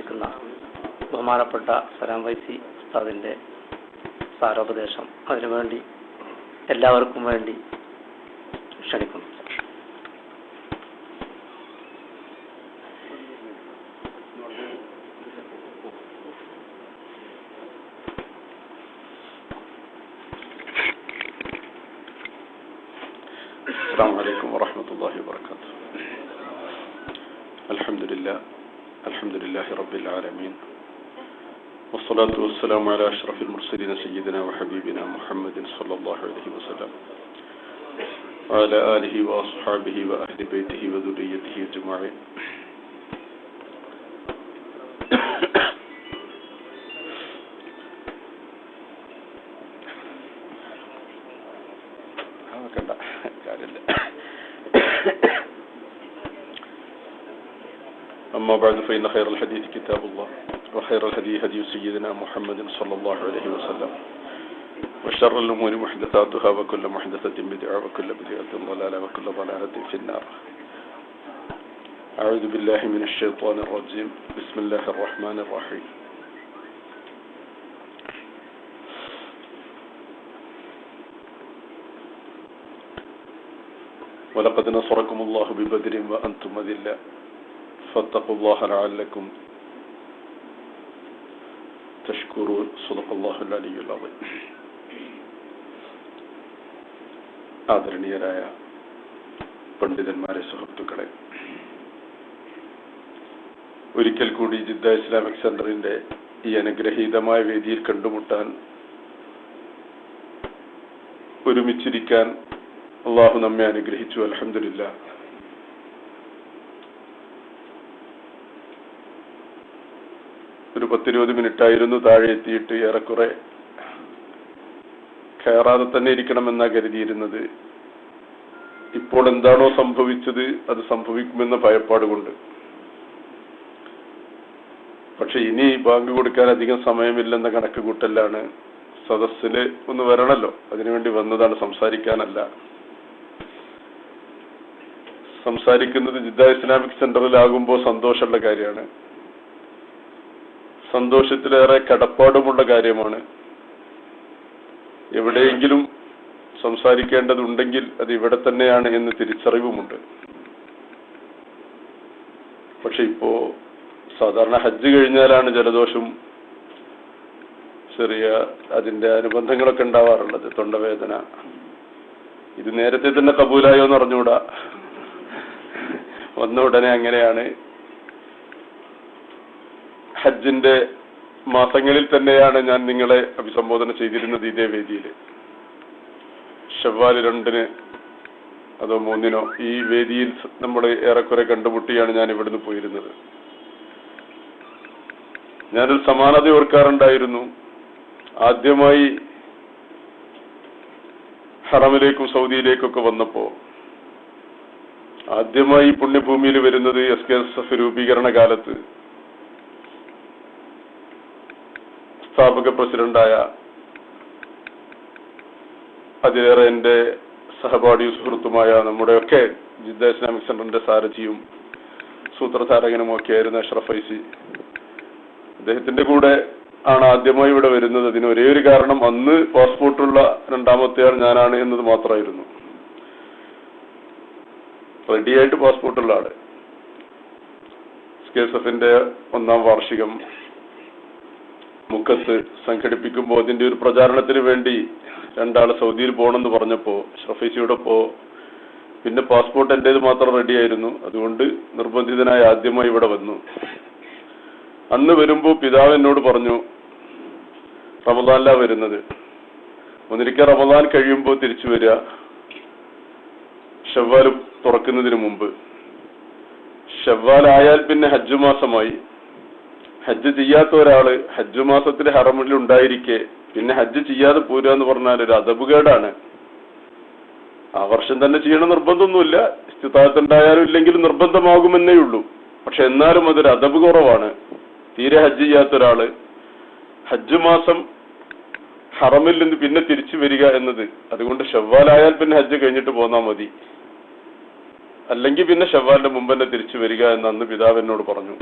വന്നിരിക്കുന്ന ബഹുമാനപ്പെട്ട സലാം വൈസി ഉസ്താദിന്റെ സാരോപദേശം. അതിനുവേണ്ടി എല്ലാവർക്കും വേണ്ടി ക്ഷണിക്കുന്നു. والسلام على أشرف المرسلين سيدنا وحبيبنا محمد صلى الله عليه وسلم. وعلى آله وأصحابه وأهل بيته وذريته أجمعين. أما بعد فإن خير الحديث كتاب الله وخير الهدي هدي سيدنا محمد صلى الله عليه وسلم. وشر الأمور محدثاتها وكل محدثة بدعة وكل بدعة ضلالة وكل ضلالة في النار. أعوذ بالله من الشيطان الرجيم. بسم الله الرحمن الرحيم. ولقد نصركم الله ببدر وأنتم أذلة. فاتقوا الله لعلكم تشكرون صدق الله العلي العظيم ആദരണീയരായ പണ്ഡിതന്മാരെ സുഹൃത്തുക്കളെ ഒരിക്കൽ കൂടി ജിദ്ദ ഇസ്ലാമിക് സെന്ററിന്റെ ഈ അനുഗ്രഹീതമായ വേദിയിൽ കണ്ടുമുട്ടാൻ ഒരുമിച്ചിരിക്കാൻ അള്ളാഹു നമ്മെ അനുഗ്രഹിച്ചു അലഹമില്ല ഒരു പത്തിരുപത് മിനിറ്റ് ആയിരുന്നു താഴെ എത്തിയിട്ട് ഏറെക്കുറെ കയറാതെ തന്നെ ഇരിക്കണമെന്നാ കരുതിയിരുന്നത്. ഇപ്പോൾ എന്താണോ സംഭവിച്ചത് അത് സംഭവിക്കുമെന്ന ഭയപ്പാട് കൊണ്ട് പക്ഷെ ഇനി ബാങ്ക് കൊടുക്കാൻ അധികം സമയമില്ലെന്ന കണക്ക് കൂട്ടലാണ് സദസ്സിൽ ഒന്ന് വരണല്ലോ. അതിനുവേണ്ടി വന്നതാണ് സംസാരിക്കാനല്ല. സംസാരിക്കുന്നത് ജിദ്ദ ഇസ്ലാമിക് സെന്ററിലാകുമ്പോൾ സന്തോഷമുള്ള കാര്യമാണ്. സന്തോഷത്തിലേറെ കടപ്പാടുമുള്ള കാര്യമാണ്. എവിടെയെങ്കിലും സംസാരിക്കേണ്ടതുണ്ടെങ്കിൽ അത് ഇവിടെ തന്നെയാണ് എന്ന് തിരിച്ചറിവുമുണ്ട്. പക്ഷെ ഇപ്പോ സാധാരണ ഹജ്ജ് കഴിഞ്ഞാലാണ് ജലദോഷം ചെറിയ അതിന്റെ അനുബന്ധങ്ങളൊക്കെ ഉണ്ടാവാറുള്ളത് തൊണ്ടവേദന. ഇത് നേരത്തെ തന്നെ കബൂലായോ എന്ന് അറിഞ്ഞുകൂടാ. വന്ന ഉടനെ അങ്ങനെയാണ് ഹജ്ജിന്റെ മാസങ്ങളിൽ തന്നെയാണ് ഞാൻ നിങ്ങളെ അഭിസംബോധന ചെയ്തിരുന്നത് ഇതേ വേദിയിൽ. ഷവ്വാൽ രണ്ടിന് അതോ മൂന്നിനോ ഈ വേദിയിൽ നമ്മൾ ഏറെക്കുറെ കണ്ടുമുട്ടിയാണ് ഞാൻ ഇവിടുന്ന് പോയിരുന്നത്. ഞാനൊരു സമാനത ഓർക്കാറുണ്ടായിരുന്നു. ആദ്യമായി ഹറമിലേക്കും സൗദിയിലേക്കൊക്കെ വന്നപ്പോ ആദ്യമായി പുണ്യഭൂമിയിൽ വരുന്നത് എസ് കെ എസ് എഫ് രൂപീകരണ കാലത്ത് സ്ഥാപക പ്രസിഡന്റായ അതിലേറെ എന്റെ സഹപാഠിയും സുഹൃത്തുമായ നമ്മുടെയൊക്കെ ജിദ്ദ ഇസ്ലാമിക് സെന്ററിന്റെ സാരഥിയും സൂത്രധാരകനും ഒക്കെ ആയിരുന്നു അഷ്റഫ് ഐസി. അദ്ദേഹത്തിന്റെ കൂടെ ആണ് ആദ്യമായി ഇവിടെ വരുന്നത്. അതിന് ഒരേ ഒരു കാരണം അന്ന് പാസ്പോർട്ടുള്ള രണ്ടാമത്തെ ആൾ ഞാനാണ് എന്നത് മാത്രമായിരുന്നു. റെഡിയായിട്ട് പാസ്പോർട്ടുള്ള ആൾ. കെ എസ് എഫിന്റെ ഒന്നാം വാർഷികം മുക്കത്ത് സംഘടിപ്പിക്കുമ്പോൾ അതിന്റെ ഒരു പ്രചാരണത്തിന് വേണ്ടി രണ്ടാൾ സൗദിയിൽ പോകണമെന്ന് പറഞ്ഞപ്പോൾ ഷഫീസിയുടെ പോ പിന്നെ പാസ്പോർട്ട് എന്റെ മാത്രം റെഡിയായിരുന്നു. അതുകൊണ്ട് നിർബന്ധിതനായി ആദ്യമായി ഇവിടെ വന്നു. അന്ന് വരുമ്പോൾ പിതാവ് എന്നോട് പറഞ്ഞു റമദാനിലാ വരുന്നത്. ഒന്നിരിക്കൽ റമദാൻ കഴിയുമ്പോൾ തിരിച്ചു വരിക ഷവ്വാൽ തുറക്കുന്നതിന് മുമ്പ്. ഷവ്വാലായാൽ പിന്നെ ഹജ്ജ് മാസമായി. ഹജ്ജ് ചെയ്യാത്ത ഒരാൾ ഹജ്ജ് മാസത്തിൽ ഹറമിൽ ഉണ്ടായിരിക്കെ പിന്നെ ഹജ്ജ് ചെയ്യാതെ പോരുക എന്ന് പറഞ്ഞാൽ ഒരു അതപുകേടാണ്. ആ വർഷം തന്നെ ചെയ്യണം നിർബന്ധമൊന്നുമില്ല. സ്ഥിതാത്തുണ്ടായാലും ഇല്ലെങ്കിലും നിർബന്ധമാകുമെന്നേ ഉള്ളൂ. പക്ഷെ എന്നാലും അതൊരു അതപ് കുറവാണ്. തീരെ ഹജ്ജ് ചെയ്യാത്ത ഒരാൾ ഹജ്ജ് മാസം ഹറമിൽ നിന്ന് പിന്നെ തിരിച്ചു വരിക എന്നത്. അതുകൊണ്ട് ഷവ്വാലായാൽ പിന്നെ ഹജ്ജ് കഴിഞ്ഞിട്ട് പോന്നാ മതി. അല്ലെങ്കിൽ പിന്നെ ഷവ്വാലിന്റെ മുമ്പ് തന്നെ തിരിച്ചു വരിക എന്ന് അന്ന് പിതാവ് എന്നോട് പറഞ്ഞു.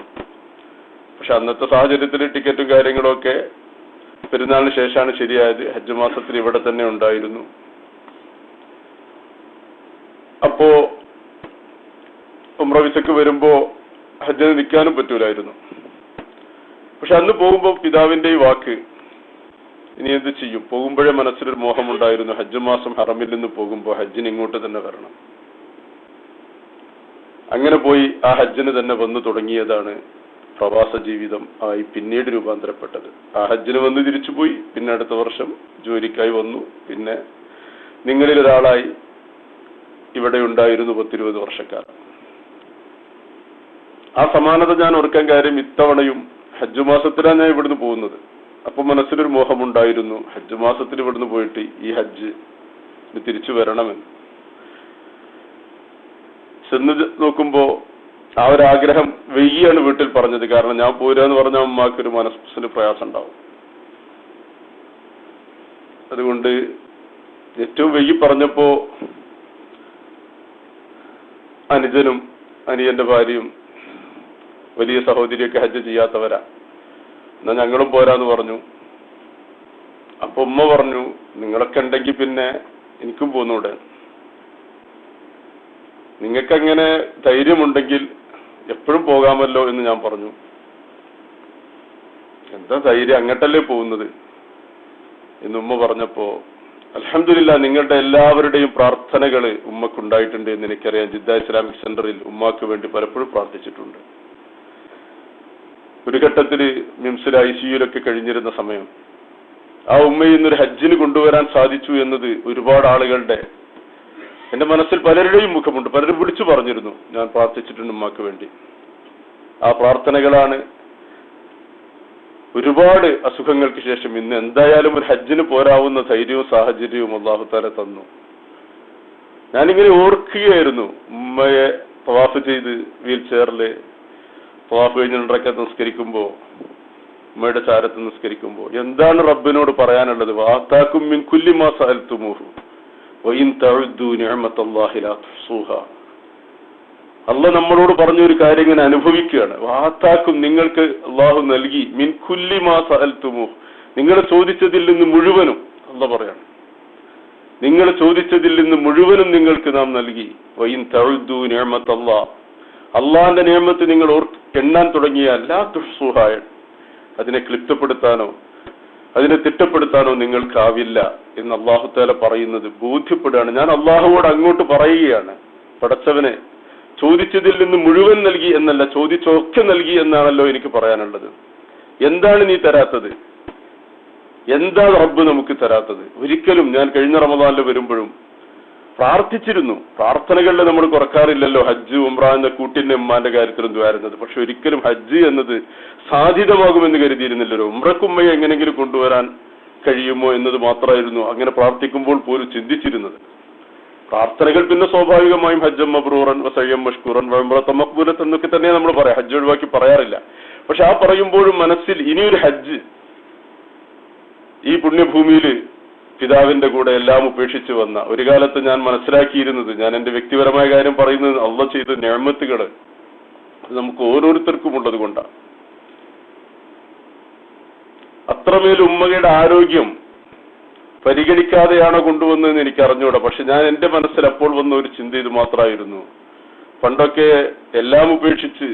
പക്ഷെ അന്നത്തെ സാഹചര്യത്തിൽ ടിക്കറ്റും കാര്യങ്ങളൊക്കെ പെരുന്നാളിന് ശേഷമാണ് ശരിയായത്. ഹജ്ജ് മാസത്തിൽ ഇവിടെ തന്നെ ഉണ്ടായിരുന്നു. അപ്പോ ഉമ്ര വിസക്ക് വരുമ്പോ ഹജ്ജിന് നിൽക്കാനും പറ്റൂലായിരുന്നു. പക്ഷെ അന്ന് പോകുമ്പോൾ പിതാവിന്റെ ഈ വാക്ക് ഇനി എന്ത് ചെയ്യും? പോകുമ്പോഴേ മനസ്സിലൊരു മോഹമുണ്ടായിരുന്നു. ഹജ്ജ് മാസം ഹറമിൽ നിന്ന് പോകുമ്പോൾ ഹജ്ജിന് ഇങ്ങോട്ട് തന്നെ വരണം. അങ്ങനെ പോയി ആ ഹജ്ജിന് തന്നെ വന്നു തുടങ്ങിയതാണ് പ്രവാസ ജീവിതം ആയി പിന്നീട് രൂപാന്തരപ്പെട്ടത്. ആ ഹജ്ജിന് വന്ന് തിരിച്ചുപോയി പിന്നെ അടുത്ത വർഷം ജോലിക്കായി വന്നു. പിന്നെ നിങ്ങളിൽ ഒരാളായി ഇവിടെ ഉണ്ടായിരുന്നു പത്തിരുപത് വർഷക്കാലം. ആ സമാനത ഞാൻ ഓർക്കാൻ കാര്യം ഇത്തവണയും ഹജ്ജ് മാസത്തിലാണ് ഞാൻ ഇവിടുന്ന് പോകുന്നത്. അപ്പൊ മനസ്സിലൊരു മോഹമുണ്ടായിരുന്നു ഹജ്ജ് മാസത്തിൽ ഇവിടുന്ന് പോയിട്ട് ഈ ഹജ്ജ് തിരിച്ചു വരണമെന്ന്. ചെന്ന് നോക്കുമ്പോ ആ ഒരു ആഗ്രഹം വെയ്യാണ് വീട്ടിൽ പറഞ്ഞത്. കാരണം ഞാൻ പോരാന്ന് പറഞ്ഞ അമ്മയ്ക്ക് ഒരു മനസ്സിന് പ്രയാസം ഉണ്ടാവും. അതുകൊണ്ട് ഏറ്റവും വെയ്യി പറഞ്ഞപ്പോ അനുജനും അനിയന്റെ ഭാര്യയും വലിയ സഹോദരിയൊക്കെ ഹജ്ജ് ചെയ്യാത്തവരാ. എന്നാ ഞങ്ങളും പോരാന്ന് പറഞ്ഞു. അപ്പൊ ഉമ്മ പറഞ്ഞു നിങ്ങളൊക്കെ ഉണ്ടെങ്കിൽ പിന്നെ എനിക്കും പോന്നൂടെ. നിങ്ങൾക്കങ്ങനെ ധൈര്യമുണ്ടെങ്കിൽ എപ്പോഴും പോകാമല്ലോ എന്ന് ഞാൻ പറഞ്ഞു. എന്താ ധൈര്യം? അങ്ങട്ടല്ലേ പോകുന്നത്? എന്ന് ഉമ്മ പറഞ്ഞപ്പോ അലഹമില്ല നിങ്ങളുടെ എല്ലാവരുടെയും പ്രാർത്ഥനകൾ ഉമ്മക്കുണ്ടായിട്ടുണ്ട് എന്ന് എനിക്കറിയാം. ജിദ്ദ ഇസ്ലാമിക് സെന്ററിൽ ഉമ്മാക്ക് വേണ്ടി പലപ്പോഴും പ്രാർത്ഥിച്ചിട്ടുണ്ട്. ഒരു ഘട്ടത്തിൽ മിംസിൽ ഐ സിയുലൊക്കെ കഴിഞ്ഞിരുന്ന സമയം ആ ഉമ്മയിൽ നിന്നൊരു ഹജ്ജിന് കൊണ്ടുവരാൻ സാധിച്ചു എന്നത് ഒരുപാട് ആളുകളുടെ എന്റെ മനസ്സിൽ പലരുടെയും മുഖമുണ്ട്. പലരും വിളിച്ചു പറഞ്ഞിരുന്നു ഞാൻ പ്രാർത്ഥിച്ചിട്ടുണ്ട് ഉമ്മാക്ക് വേണ്ടി. ആ പ്രാർത്ഥനകളാണ് ഒരുപാട് അസുഖങ്ങൾക്ക് ശേഷം ഇന്ന് എന്തായാലും ഒരു ഹജ്ജിന് പോരാവുന്ന ധൈര്യവും സാഹചര്യവും അള്ളാഹുത്താല തന്നു. ഞാനിങ്ങനെ ഓർക്കുകയായിരുന്നു ഉമ്മയെ തവാഫ് ചെയ്ത് വീൽ ചെയറിൽ തവാഫ് കഴിഞ്ഞ് രണ്ടരക്കെ നിസ്കരിക്കുമ്പോൾ ഉമ്മയുടെ ചാരത്ത് നിസ്കരിക്കുമ്പോൾ എന്താണ് റബ്ബിനോട് പറയാനുള്ളത്? വാത്താക്കും മിൻ കുല്ലി മാ തുഹ്സുഹാ. അല്ല നമ്മളോട് പറഞ്ഞ ഒരു കാര്യം ഇങ്ങനെ അനുഭവിക്കുകയാണ്. വാത്താക്കും നിങ്ങൾക്ക് അള്ളാഹു നൽകി. മിൻ കുല്ലി മാ അൽത്തുമോ നിങ്ങൾ ചോദിച്ചതിൽ നിന്ന് മുഴുവനും അല്ല പറയാണ്. നിങ്ങൾ ചോദിച്ചതിൽ നിന്ന് മുഴുവനും നിങ്ങൾക്ക് നാം നൽകി. വൈൻ തഴുതു നിയമത്തല്ലാ. അള്ളാന്റെ നിയമത്തെ നിങ്ങൾ ഓർ എണ്ണാൻ തുടങ്ങിയ അല്ലാത്ത സുഹായൻ അതിനെ ക്ലിപ്തപ്പെടുത്താനോ അതിനെ തിട്ടപ്പെടുത്താനോ നിങ്ങൾക്കാവില്ല എന്ന് അള്ളാഹുത്താല പറയുന്നത് ബോധ്യപ്പെടുകയാണ്. ഞാൻ അള്ളാഹുവോട് അങ്ങോട്ട് പറയുകയാണ്. പടച്ചവനെ ചോദിച്ചതിൽ നിന്ന് മുഴുവൻ നൽകി എന്നല്ല ചോദിച്ചൊക്കെ നൽകി എന്നാണല്ലോ എനിക്ക് പറയാനുള്ളത്. എന്താണ് നീ തരാത്തത്? എന്താണ് റബ്ബ് നമുക്ക് തരാത്തത്? ഒരിക്കലും ഞാൻ കഴിഞ്ഞ റമദാനിൽ വരുമ്പോഴും പ്രാർത്ഥിച്ചിരുന്നു. പ്രാർത്ഥനകളിൽ നമ്മൾ കുറക്കാറില്ലല്ലോ. ഹജ്ജ് ഉംറ എന്ന കൂട്ടിന്റെ ഉമ്മാന്റെ കാര്യത്തിലും ദ്വാരുന്നത് പക്ഷെ ഒരിക്കലും ഹജ്ജ് എന്നത് സാധ്യതമാകുമെന്ന് കരുതിയിരുന്നില്ലല്ലോ. ഉംറക്കുമ്മയെ എങ്ങനെങ്കിലും കൊണ്ടുവരാൻ കഴിയുമോ എന്നത് മാത്രമായിരുന്നു അങ്ങനെ പ്രാർത്ഥിക്കുമ്പോൾ പോലും ചിന്തിച്ചിരുന്നത്. പ്രാർത്ഥനകൾ പിന്നെ സ്വാഭാവികമായും ഹജ്ജം മബ്രൂറൻ വസയ്യം മഷ്കൂറൻ വഴമ്പുറത്ത മക്ബൂലത്ത് എന്നൊക്കെ തന്നെ നമ്മൾ പറയാം. ഹജ്ജ് ഒഴിവാക്കി പറയാറില്ല. പക്ഷെ ആ പറയുമ്പോഴും മനസ്സിൽ ഇനിയൊരു ഹജ്ജ് ഈ പുണ്യഭൂമിയിൽ പിതാവിന്റെ കൂടെ എല്ലാം ഉപേക്ഷിച്ച് വന്ന ഒരു കാലത്ത് ഞാൻ മനസ്സിലാക്കിയിരുന്നത് ഞാൻ എന്റെ വ്യക്തിപരമായ കാര്യം പറയുന്നത് അള്ള ചെയ്ത ഞാമത്തുകൾ നമുക്ക് ഓരോരുത്തർക്കും ഉള്ളത് കൊണ്ടാണ്. അത്രമേൽ ഉമ്മയുടെ ആരോഗ്യം പരിഗണിക്കാതെയാണോ കൊണ്ടുവന്നതെന്ന് എനിക്ക് അറിഞ്ഞൂടാ പക്ഷെ ഞാൻ എന്റെ മനസ്സിൽ അപ്പോൾ വന്ന ഒരു ചിന്ത ഇത് മാത്രമായിരുന്നു. പണ്ടൊക്കെ എല്ലാം ഉപേക്ഷിച്ച്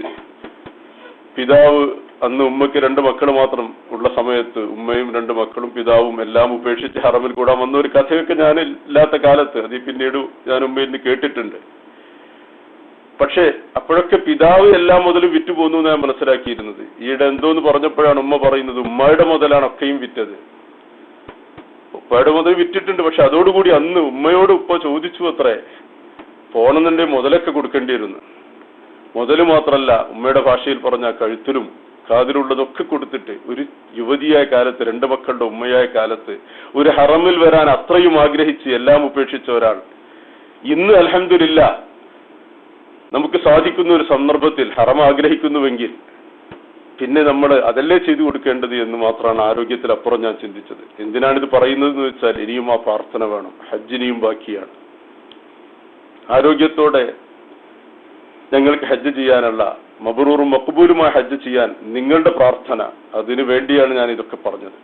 പിതാവ് അന്ന് ഉമ്മയ്ക്ക് രണ്ട് മക്കൾ മാത്രം ഉള്ള സമയത്ത് ഉമ്മയും രണ്ട് മക്കളും പിതാവും എല്ലാം ഉപേക്ഷിച്ച് ഹറമിൽ കൂടാൻ വന്ന ഒരു കഥയൊക്കെ ഞാൻ ഇല്ലാത്ത കാലത്ത് അത് പിന്നീട് ഞാൻ ഉമ്മയിൽ നിന്ന് കേട്ടിട്ടുണ്ട്. പക്ഷേ അപ്പോഴൊക്കെ പിതാവ് എല്ലാം മുതലും വിറ്റു പോന്നു ഞാൻ മനസ്സിലാക്കിയിരുന്നത്. ഈയിടെ എന്തോന്ന് പറഞ്ഞപ്പോഴാണ് ഉമ്മ പറയുന്നത് ഉമ്മയുടെ മുതലാണ് ഒക്കെയും വിറ്റത്. ഉപ്പയുടെ മുതൽ വിറ്റിട്ടുണ്ട് പക്ഷെ അതോടുകൂടി അന്ന് ഉമ്മയോട് ഉപ്പ ചോദിച്ചു അത്രേ പോണെന്നുണ്ടെങ്കിൽ മുതലൊക്കെ കൊടുക്കേണ്ടിയിരുന്നു. മുതൽ മാത്രല്ല ഉമ്മയുടെ ഭാഷയിൽ പറഞ്ഞ കഴുത്തിലും കാതിലുള്ളതൊക്കെ കൊടുത്തിട്ട് ഒരു യുവതിയായ കാലത്ത് രണ്ട് മക്കളുടെ ഉമ്മയായ കാലത്ത് ഒരു ഹറമിൽ വരാൻ അത്രയും ആഗ്രഹിച്ച് എല്ലാം ഉപേക്ഷിച്ച ഒരാൾ. ഇന്ന് അലഹമില്ല നമുക്ക് സാധിക്കുന്ന ഒരു സന്ദർഭത്തിൽ ഹറം ആഗ്രഹിക്കുന്നുവെങ്കിൽ പിന്നെ നമ്മൾ അതല്ലേ ചെയ്തു കൊടുക്കേണ്ടത് എന്ന് മാത്രമാണ് ആരോഗ്യത്തിൽ അപ്പുറം ഞാൻ ചിന്തിച്ചത്. എന്തിനാണിത് പറയുന്നത് എന്ന് വെച്ചാൽ ഇനിയും ആ പ്രാർത്ഥന വേണം. ഹജ്ജിനിയും ബാക്കിയാണ്. ആരോഗ്യത്തോടെ ഞങ്ങൾക്ക് ഹജ്ജ് ചെയ്യാനുള്ള മബറൂറും മക്ബൂലുമായ ഹജ്ജ് ചെയ്യാൻ നിങ്ങളുടെ പ്രാർത്ഥന അതിനു വേണ്ടിയാണ് ഞാൻ ഇതൊക്കെ പറഞ്ഞത്.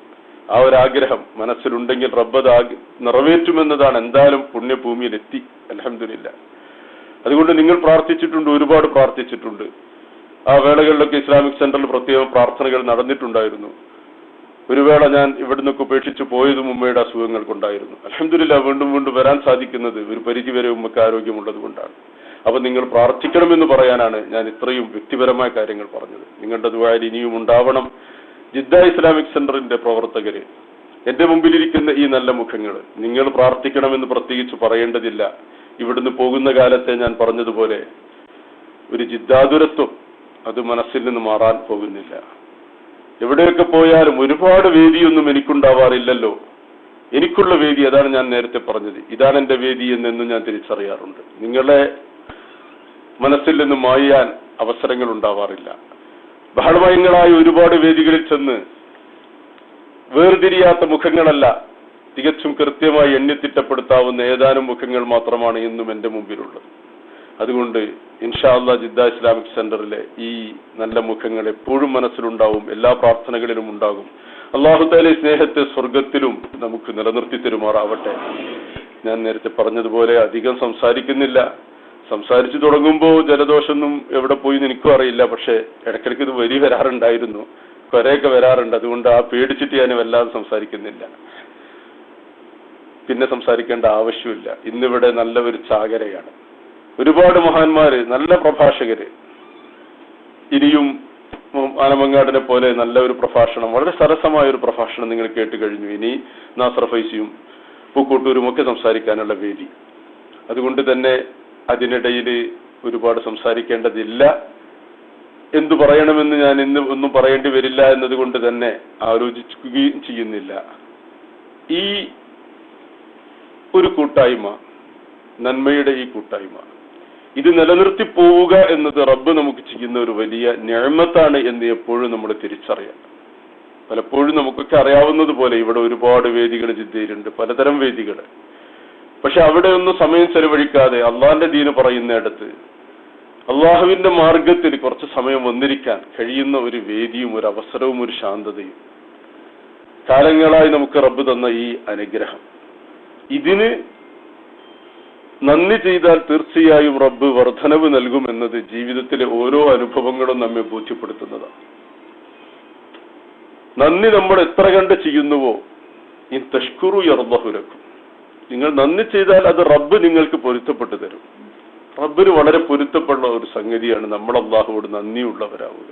ആ ഒരു ആഗ്രഹം മനസ്സിലുണ്ടെങ്കിൽ റബ്ബത് നിറവേറ്റുമെന്നതാണ് എന്തായാലും പുണ്യഭൂമിയിൽ എത്തി. അലഹമില്ല അതുകൊണ്ട് നിങ്ങൾ പ്രാർത്ഥിച്ചിട്ടുണ്ട് ഒരുപാട് പ്രാർത്ഥിച്ചിട്ടുണ്ട്. ആ വേളകളിലൊക്കെ ഇസ്ലാമിക് സെന്ററിൽ പ്രത്യേകം പ്രാർത്ഥനകൾ നടന്നിട്ടുണ്ടായിരുന്നു. ഒരു വേള ഞാൻ ഇവിടുന്നൊക്കെ ഉപേക്ഷിച്ച് പോയതും ഉമ്മയുടെ അസുഖങ്ങൾ കൊണ്ടായിരുന്നു അലഹമില്ല വീണ്ടും വീണ്ടും വരാൻ സാധിക്കുന്നത് ഒരു പരിധി വരെ ഉമ്മക്ക് ആരോഗ്യമുള്ളത് കൊണ്ടാണ്. അപ്പൊ നിങ്ങൾ പ്രാർത്ഥിക്കണമെന്ന് പറയാനാണ് ഞാൻ ഇത്രയും വ്യക്തിപരമായ കാര്യങ്ങൾ പറഞ്ഞത്. നിങ്ങളുടെ ദുബായിൽ ഇനിയും ഉണ്ടാവണം. ജിദ്ദ ഇസ്ലാമിക് സെന്ററിന്റെ പ്രവർത്തകര് എന്റെ മുമ്പിലിരിക്കുന്ന ഈ നല്ല മുഖങ്ങൾ നിങ്ങൾ പ്രാർത്ഥിക്കണമെന്ന് പ്രത്യേകിച്ച് പറയേണ്ടതില്ല. ഇവിടുന്ന് പോകുന്ന കാലത്തെ ഞാൻ പറഞ്ഞതുപോലെ ഒരു ജിദ്ദാതുരത്വം അത് മനസ്സിൽ നിന്ന് മാറാൻ പോകുന്നില്ല. എവിടെയൊക്കെ പോയാലും ഒരുപാട് വേദിയൊന്നും എനിക്കുണ്ടാവാറില്ലല്ലോ. എനിക്കുള്ള വേദി അതാണ് ഞാൻ നേരത്തെ പറഞ്ഞത്. ഇതാണ് എന്റെ വേദി എന്നെന്നും ഞാൻ തിരിച്ചറിയാറുണ്ട്. നിങ്ങളെ മനസ്സിൽ നിന്ന് മായാൻ അവസരങ്ങൾ ഉണ്ടാവാറില്ല ബഹളമയങ്ങളായ ഒരുപാട് വേദികളിൽ ചെന്ന് വേർതിരിയാത്ത മുഖങ്ങളല്ല തികച്ചും കൃത്യമായി എണ്ണിത്തിട്ടപ്പെടുത്താവുന്ന ഏതാനും മുഖങ്ങൾ മാത്രമാണ് ഇന്നും എന്റെ മുമ്പിലുള്ളത്. അതുകൊണ്ട് ഇൻഷാ അല്ലാ ജിദ്ദ ഇസ്ലാമിക് സെന്ററിലെ ഈ നല്ല മുഖങ്ങൾ എപ്പോഴും മനസ്സിലുണ്ടാവും എല്ലാ പ്രാർത്ഥനകളിലും ഉണ്ടാകും. അള്ളാഹു താലെ സ്നേഹത്തെ സ്വർഗത്തിലും നമുക്ക് നിലനിർത്തി തരുമാറാവട്ടെ. ഞാൻ നേരത്തെ പറഞ്ഞതുപോലെ അധികം സംസാരിക്കുന്നില്ല. സംസാരിച്ചു തുടങ്ങുമ്പോൾ ജലദോഷമൊന്നും എവിടെ പോയി എനിക്കും അറിയില്ല. പക്ഷെ ഇടയ്ക്കിടയ്ക്ക് ഇത് വരി വരാറുണ്ടായിരുന്നു. കുറേയൊക്കെ വരാറുണ്ട്. അതുകൊണ്ട് ആ പേടിച്ചിട്ട് ഞാൻ വല്ലാതെ സംസാരിക്കുന്നില്ല. പിന്നെ സംസാരിക്കേണ്ട ആവശ്യമില്ല. ഇന്നിവിടെ നല്ല ഒരു ചാകരയാണ്. ഒരുപാട് മഹാന്മാര് നല്ല പ്രഭാഷകര്. ഇനിയും ആനമങ്ങാടിനെ പോലെ നല്ല ഒരു പ്രഭാഷണം വളരെ സരസമായ ഒരു പ്രഭാഷണം നിങ്ങൾ കേട്ട് കഴിഞ്ഞു. ഇനി നാസർ ഫൈസിയും പൂക്കോട്ടൂരും ഒക്കെ സംസാരിക്കാനുള്ള വേദി. അതുകൊണ്ട് തന്നെ അതിനിടയിൽ ഒരുപാട് സംസാരിക്കേണ്ടതില്ല. എന്തു പറയണമെന്ന് ഞാൻ ഇന്ന് ഒന്നും പറയേണ്ടി വരില്ല എന്നതുകൊണ്ട് തന്നെ ആലോചിക്കുകയും ചെയ്യുന്നില്ല. ഈ ഒരു കൂട്ടായ്മ നന്മയുടെ ഈ കൂട്ടായ്മ ഇത് നിലനിർത്തി പോവുക എന്നത് റബ്ബ് നമുക്ക് ചെയ്യുന്ന ഒരു വലിയ ഞാമത്താണ് എന്ന് എപ്പോഴും നമ്മൾ തിരിച്ചറിയാം. പലപ്പോഴും നമുക്കൊക്കെ അറിയാവുന്നത് പോലെ ഇവിടെ ഒരുപാട് വേദികൾ ജിദ്ദയിലുണ്ട്. പലതരം വേദികൾ. പക്ഷെ അവിടെ ഒന്നും സമയം ചെലവഴിക്കാതെ അള്ളാന്റെ ദീന് പറയുന്നിടത്ത് അള്ളാഹുവിന്റെ മാർഗത്തിൽ കുറച്ച് സമയം വന്നിരിക്കാൻ കഴിയുന്ന ഒരു വേദിയും ഒരു അവസരവും ഒരു ശാന്തതയും കാലങ്ങളായി നമുക്ക് റബ്ബ് തന്ന ഈ അനുഗ്രഹം. ഇതിന് നന്ദി ചെയ്താൽ തീർച്ചയായും റബ്ബ് വർധനവ് നൽകുമെന്നത് ജീവിതത്തിലെ ഓരോ അനുഭവങ്ങളും നമ്മെ ബോധ്യപ്പെടുത്തുന്നതാണ്. നന്ദി നമ്മൾ എത്ര കണ്ട് ചെയ്യുന്നുവോ? ഈ തഷ്കുറു യർബഹുലക്കും നിങ്ങൾ നന്ദി ചെയ്താൽ അത് റബ്ബ് നിങ്ങൾക്ക് പൊരുത്തപ്പെട്ടു തരും. റബ്ബിന് വളരെ പൊരുത്തപ്പെടുന്ന ഒരു സംഗതിയാണ് നമ്മൾ അള്ളാഹുവോട് നന്ദിയുള്ളവരാവുക.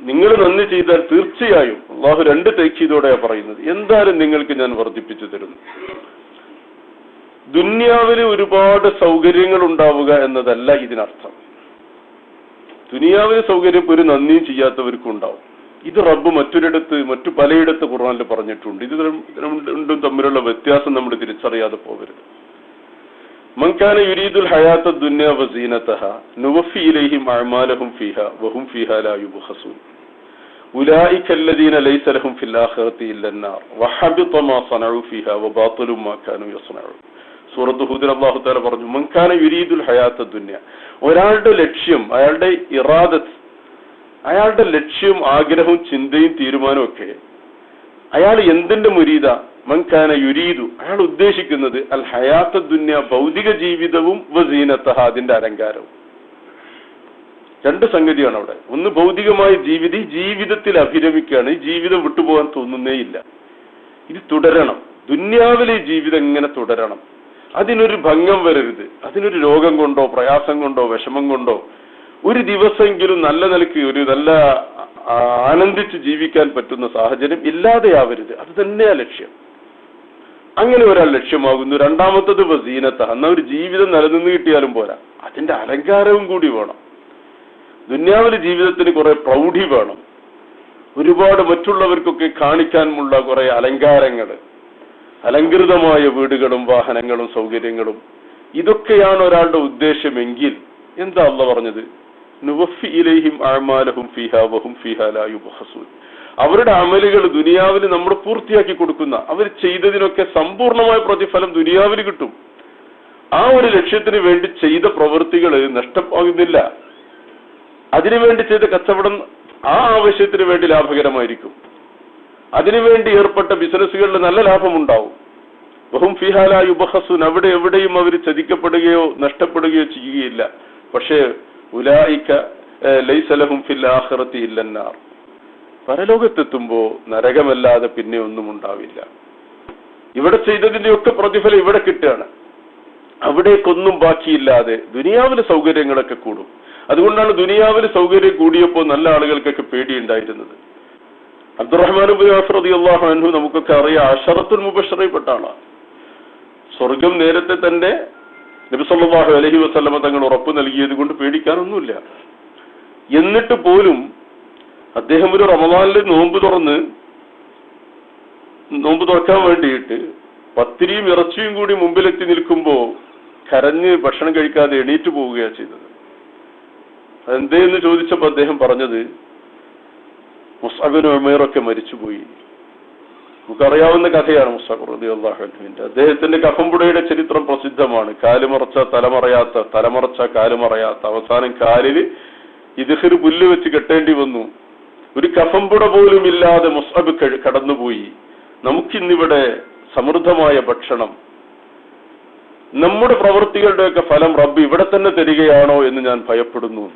നിങ്ങൾ നന്ദി ചെയ്താൽ തീർച്ചയായും അള്ളാഹു രണ്ട് തേക്കീതോടെയാണ് പറയുന്നത്. എന്തായാലും നിങ്ങൾക്ക് ഞാൻ വർദ്ധിപ്പിച്ചു തരുന്നു. ദുന്യാവിന് ഒരുപാട് സൗകര്യങ്ങൾ ഉണ്ടാവുക എന്നതല്ല ഇതിനർത്ഥം. ദുനിയാവിന് സൗകര്യം ഒരു നന്ദിയും ചെയ്യാത്തവർക്കും ഉണ്ടാവും. ഇത് റബ്ബ് മറ്റൊരിടത്ത് മറ്റു പലയിടത്ത് ഖുർആനിൽ പറഞ്ഞിട്ടുണ്ട് ഇത് രണ്ടും തമ്മിലുള്ള വ്യത്യാസം നമ്മൾ തിരിച്ചറിയാതെ പോകരുത് മൻകാന യുരീദുൽ ഹയാത്ത ദുന്യ വസീനതഹ നുവഫി ഇലൈഹിം അഅമാലഹും ഫീഹ വഹും ഫീഹ ലാ യുബ്ഖസൂൻ أولئك الذين ليس لهم في الآخرة إلا النار وحبط ما صنعوا فيها وباطل ما كانوا يصنعون സൂറത്ത് ഹൂദിൽ അള്ളാഹു താല പറഞ്ഞു മൻകാന യുരീദുൽ ഹയാത്ത ദുന്യ ഒരാളുടെ ലക്ഷ്യം അയാളുടെ ഇറാദത്ത് അയാളുടെ ലക്ഷ്യവും ആഗ്രഹവും ചിന്തയും തീരുമാനവും ഒക്കെ. അയാൾ എന്തിന്റെ മുരീത? മൻഖാന യുരീതു അയാൾ ഉദ്ദേശിക്കുന്നത് അൽ ഹയാത്ത ദുന്യ ഭൗതിക ജീവിതവും വസീനത്തഹ അതിന്റെ അലങ്കാരവും. രണ്ട് സംഗതിയാണ് അവിടെ. ഒന്ന് ഭൗതികമായ ജീവിതം ജീവിതത്തിൽ അഭിരമിക്കുകയാണ്. ഈ ജീവിതം വിട്ടുപോകാൻ തോന്നുന്നേയില്ല. ഇത് തുടരണം. ദുന്യാവിലെ ജീവിതം ഇങ്ങനെ തുടരണം. അതിനൊരു ഭംഗം വരരുത്. അതിനൊരു രോഗം കൊണ്ടോ പ്രയാസം കൊണ്ടോ വിഷമം കൊണ്ടോ ഒരു ദിവസമെങ്കിലും നല്ല നിലയ്ക്ക് ഒരു നല്ല ആനന്ദിച്ച് ജീവിക്കാൻ പറ്റുന്ന സാഹചര്യം ഇല്ലാതെയാവരുത്. അത് തന്നെയാ ലക്ഷ്യം. അങ്ങനെ ഒരാൾ ലക്ഷ്യമാകുന്നു. രണ്ടാമത്തത് വസീനത്ത എന്നാ ഒരു ജീവിതം നിലനിന്ന് കിട്ടിയാലും പോരാ. അതിന്റെ അലങ്കാരവും കൂടി വേണം. ദുന്യാവിലെ ജീവിതത്തിന് കുറെ പ്രൗഢി വേണം. ഒരുപാട് മറ്റുള്ളവർക്കൊക്കെ കാണിക്കാനുമുള്ള കുറെ അലങ്കാരങ്ങൾ. അലങ്കൃതമായ വീടുകളും വാഹനങ്ങളും സൗകര്യങ്ങളും. ഇതൊക്കെയാണ് ഒരാളുടെ ഉദ്ദേശമെങ്കിൽ എന്താ അല്ല പറഞ്ഞത്? ഇലൈഹിം വഹും അവരുടെ അമലുകൾ ദുനിയാവിൽ നമ്മൾ പൂർത്തിയാക്കി കൊടുക്കുന്ന അവർ ചെയ്തതിനൊക്കെ സമ്പൂർണമായ പ്രതിഫലം ദുനിയാവിൽ കിട്ടും. ആ ഒരു ലക്ഷ്യത്തിന് വേണ്ടി ചെയ്ത പ്രവൃത്തികൾ നഷ്ടമാകുന്നില്ല. അതിനുവേണ്ടി ചെയ്ത കച്ചവടം ആ ആവശ്യത്തിന് വേണ്ടി ലാഭകരമായിരിക്കും. അതിനുവേണ്ടി ഏർപ്പെട്ട ബിസിനസ്സുകളിൽ നല്ല ലാഭമുണ്ടാവും. ബഹും ഫിഹാലായി ഉപഹസുൻ അവിടെ എവിടെയും അവർ ചതിക്കപ്പെടുകയോ നഷ്ടപ്പെടുകയോ ചെയ്യുകയില്ല. പക്ഷേ ഉലായിക്ക ലൈസലഹും ഫിൽ ആഖിറത്തി ഇല്ലന്നാർ. പരലോകത്തെത്തുമ്പോ നരകമല്ലാതെ പിന്നെ ഒന്നും ഉണ്ടാവില്ല. ഇവിടെ ചെയ്തതിന്റെയൊക്കെ പ്രതിഫലം ഇവിടെ കിട്ടുകയാണ്. അവിടേക്കൊന്നും ബാക്കിയില്ലാതെ ദുനിയാവിലെ സൗകര്യങ്ങളൊക്കെ കൂടും. അതുകൊണ്ടാണ് ദുനിയാവിലെ സൗകര്യം കൂടിയപ്പോൾ നല്ല ആളുകൾക്കൊക്കെ പേടിയുണ്ടായിരുന്നത്. അബ്ദുറഹ്മാൻ അള്ളാഹു അൻഹു നമുക്കൊക്കെ അറിയാം അഷറത്തുൽ മുബഷറയിൽപ്പെട്ട ആളാണ്. സ്വർഗം നേരത്തെ തന്നെ നബിസല്ലാഹു അലഹി വസ്ലമ തങ്ങൾ ഉറപ്പ് നൽകിയത് കൊണ്ട് പേടിക്കാനൊന്നുമില്ല. എന്നിട്ട് പോലും അദ്ദേഹം ഒരു റമദാനിൽ നോമ്പ് തുറന്ന് നോമ്പ് തുറക്കാൻ വേണ്ടിയിട്ട് പത്തിരിയും ഇറച്ചിയും കൂടി മുമ്പിലെത്തി നിൽക്കുമ്പോൾ കരഞ്ഞ് ഭക്ഷണം കഴിക്കാതെ എണീറ്റ് പോവുകയാണ് ചെയ്തത്. അതെന്തേന്ന് ചോദിച്ചപ്പോ അദ്ദേഹം പറഞ്ഞത് മുസാബിൻ ഉമേറൊക്കെ മരിച്ചുപോയി. നമുക്കറിയാവുന്ന കഥയാണ് മുസാബ് റബി അള്ളാഹുവിന്റെ അദ്ദേഹത്തിന്റെ കഹമ്പുടയുടെ ചരിത്രം പ്രസിദ്ധമാണ്. കാലുമറച്ച തലമറയാത്ത തലമറച്ച കാലുമറയാത്ത. അവസാനം കാലിൽ ഇതിഹിർ പുല്ല് വെച്ച് കെട്ടേണ്ടി വന്നു. ഒരു കഫമ്പുട പോലും ഇല്ലാതെ മുസാബ് കടന്നുപോയി. നമുക്കിന്നിവിടെ സമൃദ്ധമായ ഭക്ഷണം. നമ്മുടെ പ്രവൃത്തികളുടെയൊക്കെ ഫലം റബ്ബ് ഇവിടെ തന്നെ തരികയാണോ എന്ന് ഞാൻ ഭയപ്പെടുന്നു.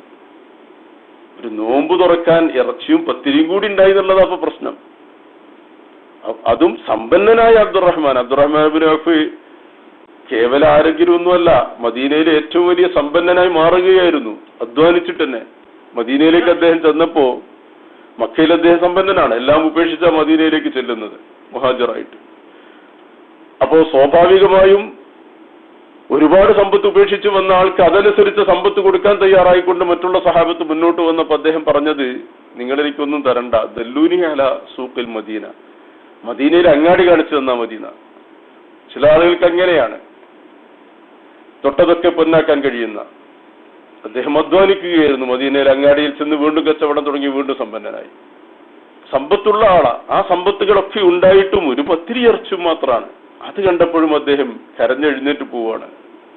ഒരു നോമ്പ് തുറക്കാൻ ഇറച്ചിയും പത്തിരിയും കൂടി ഉണ്ടായി എന്നുള്ളതാ അപ്പൊ പ്രശ്നം. അതും സമ്പന്നനായ അബ്ദുറഹ്മാൻ. അബ്ദുറഹ്മാൻ ബിൻ ഔഫ് കേവല ആരോഗ്യമൊന്നുമല്ല മദീനയിലെ ഏറ്റവും വലിയ സമ്പന്നനായി മാറുകയായിരുന്നു അധ്വാനിച്ചിട്ട് തന്നെ മദീനയിലേക്ക് അദ്ദേഹം ചെന്നപ്പോ മക്കയിൽ അദ്ദേഹം സമ്പന്നനാണ്. എല്ലാം ഉപേക്ഷിച്ച മദീനയിലേക്ക് ചെല്ലുന്നത് മുഹാജറായിട്ട്. അപ്പോ സ്വാഭാവികമായും ഒരുപാട് സമ്പത്ത് ഉപേക്ഷിച്ച് വന്ന ആൾക്ക് അതനുസരിച്ച് സമ്പത്ത് കൊടുക്കാൻ തയ്യാറായിക്കൊണ്ട് മറ്റുള്ള സഹാബത്ത് മുന്നോട്ട് വന്നപ്പോൾ അദ്ദേഹം പറഞ്ഞത് നിങ്ങളെനിക്കൊന്നും തരണ്ട. ദല്ലൂനി അല സൂക്കിൽ മദീന. മദീനയിൽ അങ്ങാടി കാണിച്ചു തന്നാ മദീന ചില ആളുകൾക്ക് അങ്ങനെയാണ്. തൊട്ടതൊക്കെ പൊന്നാക്കാൻ കഴിയുന്ന. അദ്ദേഹം അധ്വാനിക്കുകയായിരുന്നു. മദീനയിൽ അങ്ങാടിയിൽ ചെന്ന് വീണ്ടും കച്ചവടം തുടങ്ങി വീണ്ടും സമ്പന്നനായി. സമ്പത്തുള്ള ആളാ. ആ സമ്പത്തുകളൊക്കെ ഉണ്ടായിട്ടും ഒരു പത്തിരി മാത്രമാണ് അത് കണ്ടപ്പോഴും അദ്ദേഹം കരഞ്ഞെഴുന്നേറ്റ് പോവാണ്.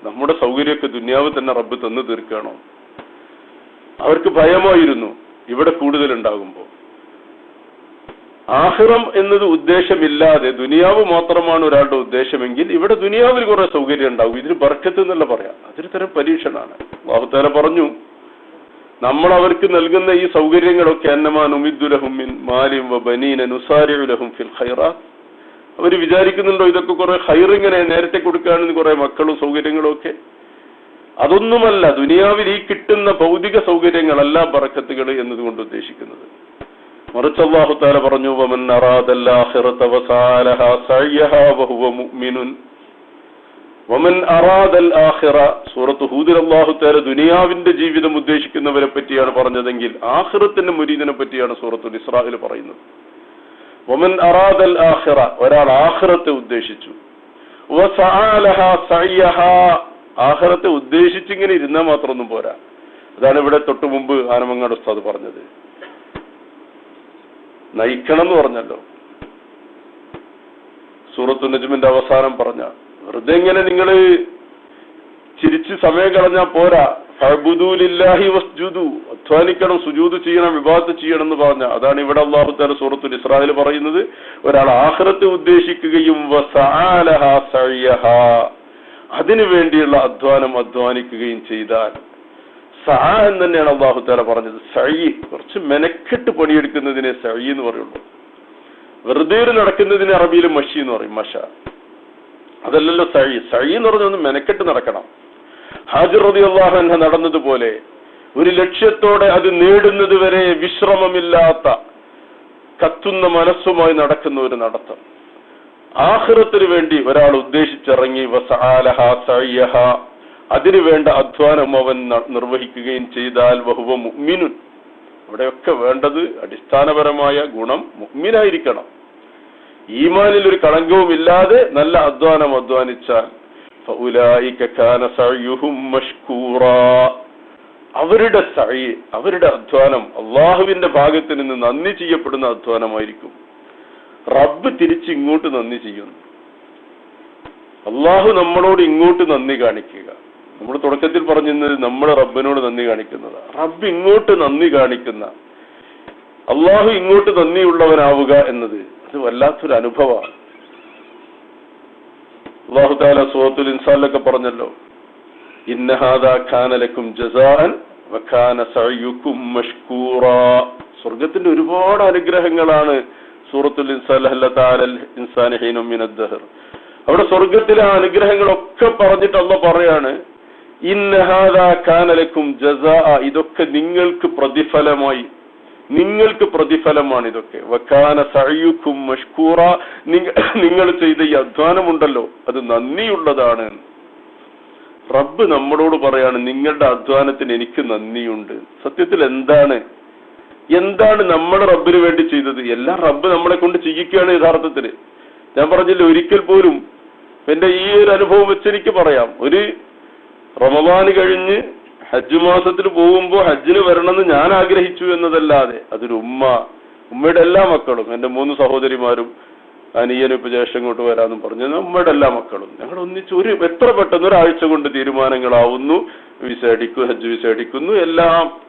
നമ്മുടെ സൗകര്യമൊക്കെ ദുന്യാവ് തന്നെ റബ്ബ് തന്നു തീർക്കുകയാണോ അവർക്ക് ഭയമായിരുന്നു ഇവിടെ കൂടുതൽ ഉണ്ടാകുമ്പോൾ ആഹിറം എന്നത് ഉദ്ദേശമില്ലാതെ ദുനിയാവ് മാത്രമാണ് ഒരാളുടെ ഉദ്ദേശമെങ്കിൽ ഇവിടെ ദുനിയാവിൽ കുറെ സൗകര്യം ഉണ്ടാവും. ഇതിന് ബർക്കത്ത് എന്നല്ല പറയാം. അതൊരു തരം പരീക്ഷണാണ്. ബാഹുത്താല പറഞ്ഞു നമ്മൾ അവർക്ക് നൽകുന്ന ഈ സൗകര്യങ്ങളൊക്കെ അന്നമാനുമിദ്ദുലഹും മാലിം ബനീന നുസാരിഉലഹും ഫിൽ ഖൈറാത്ത് അവർ വിചാരിക്കുന്നുണ്ടോ ഇതൊക്കെ കുറെ ഹൈറിങ്ങനെ നേരത്തെ കൊടുക്കുകയാണെന്ന് കുറെ മക്കളും സൗകര്യങ്ങളും ഒക്കെ? അതൊന്നുമല്ല ദുനിയാവിൽ ഈ കിട്ടുന്ന ഭൗതിക സൗകര്യങ്ങളല്ല ബറക്കത്തുകൾ എന്നതുകൊണ്ട് ഉദ്ദേശിക്കുന്നത്. മറിച്ച് അള്ളാഹു താല പറഞ്ഞു വമൻ അറാദൽ ആഖിറ സൂറത്ത് ഹൂദിൽ അല്ലാഹു തആല ദുനിയാവിന്റെ ജീവിതം ഉദ്ദേശിക്കുന്നവരെ പറ്റിയാണ് പറഞ്ഞതെങ്കിൽ ആഹിറത്തിന്റെ മുരീദിനെ പറ്റിയാണ് സൂറത്തുൽ ഇസ്രാഹിൽ പറയുന്നത്. വമൻ അറാദൽ ആഹിറ ഒരാൾ ആഹിറത്തെ ഉദ്ദേശിച്ചു. ആഹ്റത്തെ ഉദ്ദേശിച്ചിങ്ങനെ ഇരുന്നാൽ മാത്രമൊന്നും പോരാ. അതാണ് ഇവിടെ തൊട്ടു മുമ്പ് ആനമങ്ങാട് ഉസ്താദ് പറഞ്ഞത്. നയിക്കണം എന്ന് പറഞ്ഞല്ലോ. സൂറത്തു നജ്മിന്റെ അവസാനം പറഞ്ഞ വെറുതെ ഇങ്ങനെ നിങ്ങൾ ചിരിച്ച് സമയം കളഞ്ഞാൽ പോരാ. ഫഅ്ബുദൂലില്ലാഹി വസ്ജുദു. അധ്വാനിക്കണം സുജൂത് ചെയ്യണം വിവാദത്ത് ചെയ്യണം എന്ന് പറഞ്ഞ. അതാണ് ഇവിടെ അള്ളാഹു താല സൂറത്തുൽ ഇസ്രായേൽ പറയുന്നത്. ഒരാൾ ആഖിറത്തെ ഉദ്ദേശിക്കുകയും അതിനു വേണ്ടിയുള്ള അധ്വാനം അധ്വാനിക്കുകയും ചെയ്താൽ സഅ എന്ന് തന്നെയാണ് അള്ളാഹു താല പറഞ്ഞത്. സഴി കുറച്ച് മെനക്കെട്ട് പണിയെടുക്കുന്നതിനെ സഴി എന്ന് പറയുള്ളൂ. വെറുതെ നടക്കുന്നതിന് അറബിയിൽ മഷി എന്ന് പറയും മഷ. അതല്ലല്ലോ സഴി സഴി എന്ന് പറഞ്ഞൊന്ന് മെനക്കെട്ട് നടക്കണം. ഹാജിർ റതി അള്ളാഹു നടന്നതുപോലെ ഒരു ലക്ഷ്യത്തോടെ അത് നേടുന്നത് വരെ വിശ്രമമില്ലാത്ത കത്തുന്ന മനസ്സുമായി നടക്കുന്ന ഒരു നടത്തം. ആഹ്റത്തിന് വേണ്ടി ഒരാൾ ഉദ്ദേശിച്ചിറങ്ങി വസാലഹ സഅയഹ അതിനു വേണ്ട അധ്വാനം അവൻ നിർവഹിക്കുകയും ചെയ്താൽ ബഹുവ മുഅ്മിനുൻ. അവിടെയൊക്കെ വേണ്ടത് അടിസ്ഥാനപരമായ ഗുണം മുഗ്മിനായിരിക്കണം ഈമാനിൽ ഒരു കളങ്കവും ഇല്ലാതെ നല്ല അധ്വാനം അധ്വാനിച്ചാൽ അവരുടെ സഴി അവരുടെ അധ്വാനം അള്ളാഹുവിന്റെ ഭാഗത്ത് നിന്ന് നന്ദി ചെയ്യപ്പെടുന്ന അധ്വാനമായിരിക്കും. റബ്ബ് തിരിച്ച് ഇങ്ങോട്ട് നന്ദി ചെയ്യുന്നു. അള്ളാഹു നമ്മളോട് ഇങ്ങോട്ട് നന്ദി കാണിക്കുക. നമ്മൾ തുടക്കത്തിൽ പറഞ്ഞിരുന്നത് നമ്മൾ റബ്ബിനോട് നന്ദി കാണിക്കുന്നത് റബ്ബ് ഇങ്ങോട്ട് നന്ദി കാണിക്കുന്ന അള്ളാഹു ഇങ്ങോട്ട് നന്ദിയുള്ളവനാവുക എന്നത് അത് വല്ലാത്തൊരു അനുഭവമാണ്. അള്ളാഹു താല സുഹത്തുൽ ഇൻസാനിലൊക്കെ പറഞ്ഞല്ലോ ഇന്നഹാദ സ്വർഗത്തിന്റെ ഒരുപാട് അനുഗ്രഹങ്ങളാണ് സൂറത്തുൽ ഇൻസാൻ അവിടെ സ്വർഗത്തിലെ അനുഗ്രഹങ്ങളൊക്കെ പറഞ്ഞിട്ട് അല്ല പറയാണ് ജസ ജസാ ഇതൊക്കെ നിങ്ങൾക്ക് പ്രതിഫലമായി. നിങ്ങൾക്ക് പ്രതിഫലമാണ് ഇതൊക്കെ. വക്കാന സഴയുക്കും മഷ്കൂറ. നിങ്ങൾ ചെയ്ത ഈ അധ്വാനമുണ്ടല്ലോ അത് നന്ദിയുള്ളതാണ്. റബ്ബ് നമ്മളോട് പറയാണ് നിങ്ങളുടെ അധ്വാനത്തിന് എനിക്ക് നന്ദിയുണ്ട്. സത്യത്തിൽ എന്താണ്? എന്താണ് നമ്മൾ റബ്ബിന് വേണ്ടി ചെയ്തത്? എല്ലാം റബ്ബ് നമ്മളെ കൊണ്ട് ചെയ്യിക്കുകയാണ് യഥാർത്ഥത്തിൽ ഞാൻ പറഞ്ഞില്ല ഒരിക്കൽ പോലും എന്റെ ഈ ഒരു അനുഭവം വെച്ച് എനിക്ക് പറയാം. ഒരു റമദാന് കഴിഞ്ഞ് ഹജ്ജ് മാസത്തിൽ പോകുമ്പോൾ ഹജ്ജിന് വരണമെന്ന് ഞാൻ ആഗ്രഹിച്ചു എന്നതല്ലാതെ അതൊരു ഉമ്മ ഉമ്മയുടെ എല്ലാ മക്കളും എന്റെ മൂന്ന് സഹോദരിമാരും അനിയനും ഇപ്പൊ ജ്യേഷ്ഠം ഇങ്ങോട്ട് വരാമെന്നും പറഞ്ഞു ഉമ്മയുടെ എല്ലാ മക്കളും. ഞങ്ങൾ ഒന്നിച്ച് ഒരു എത്ര പെട്ടെന്ന് ഒരാഴ്ച കൊണ്ട് തീരുമാനങ്ങളാവുന്നു. വിസ അടിക്കുന്നു ഹജ്ജ് വിസ അടിക്കുന്നു എല്ലാം.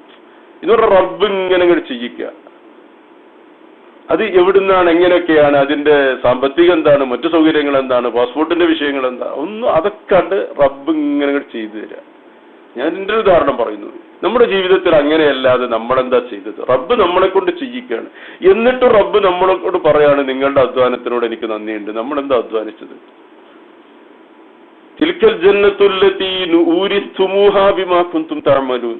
ഇതോടെ റബ്ബ് ഇങ്ങനെ ചെയ്യിക്കുക. അത് എവിടുന്നാണ് എങ്ങനെയൊക്കെയാണ് അതിന്റെ സാമ്പത്തികം എന്താണ് മറ്റു സൗകര്യങ്ങൾ എന്താണ് പാസ്പോർട്ടിന്റെ വിഷയങ്ങൾ എന്താ ഒന്നും അതൊക്കെ കണ്ട് റബ്ബ് ഇങ്ങനെ ചെയ്തു തരിക ഞാൻ എന്റെ ഒരു ഉദാഹരണം പറയുന്നു. നമ്മുടെ ജീവിതത്തിൽ അങ്ങനെയല്ലാതെ നമ്മളെന്താ ചെയ്തത്? റബ്ബ് നമ്മളെ കൊണ്ട് ചെയ്യിക്കുകയാണ്. എന്നിട്ട് റബ്ബ് നമ്മളോട് പറയാണ് നിങ്ങളുടെ അധ്വാനത്തിനോട് എനിക്ക് നന്ദിയുണ്ട്. നമ്മൾ നമ്മളെന്താ അധ്വാനിച്ചത്? തിൽക്കൽ ജന്നത്തുല്ലത്തി ഊരി സുമൂഹാഭിമാക്കും കുന്തും തഅമലൂൻ.